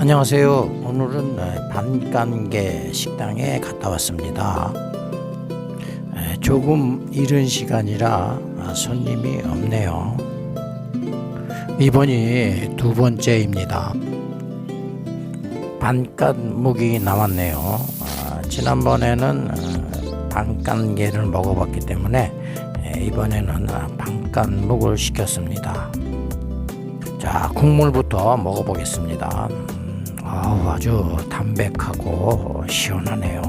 안녕하세요. 오늘은 에, 반간계 식당에 갔다 왔습니다. 에, 조금 이른 시간이라 아, 손님이 없네요. 이번이 두 번째입니다. 반간 묵이 나왔네요. 아, 지난번에는 어, 반간계를 먹어봤기 때문에 에, 이번에는 아, 반간 묵을 시켰습니다. 자, 국물부터 먹어보겠습니다. 음, 아우, 아주 담백하고 시원하네요.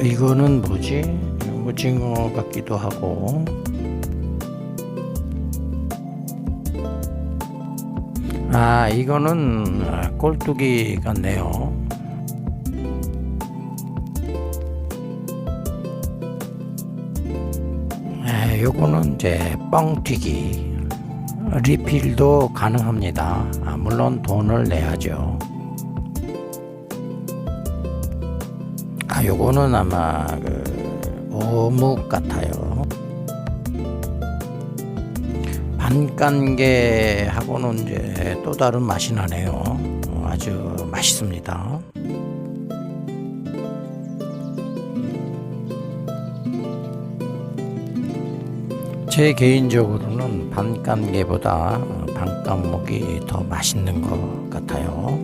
이거는 뭐지? 무징어 같기도 하고. 아, 이거는 꼴뚜기 같네요. 에, 요거는 이제 뻥튀기 리필도 가능합니다. 아, 물론 돈을 내야죠. 아, 요거는 아마 그 어묵 같아요. 반간계하고는 이제 또 다른 맛이 나네요. 어, 아주 맛있습니다. 제 개인적으로는 반감게보다 반감목이 더 맛있는 것 같아요.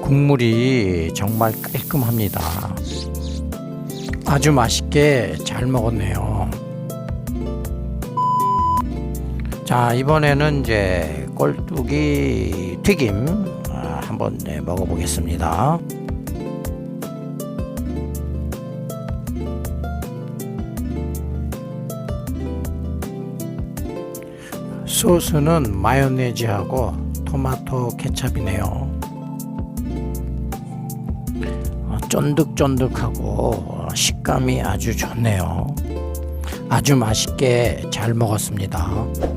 국물이 정말 깔끔합니다. 아주 맛있게 잘 먹었네요. 자, 이번에는 이제 꼴뚜기 튀김 아, 한번 네, 먹어보겠습니다. 소스는 마요네즈하고 토마토 케찹이네요. 어, 쫀득쫀득하고 식감이 아주 좋네요. 아주 맛있게 잘 먹었습니다.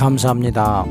감사합니다.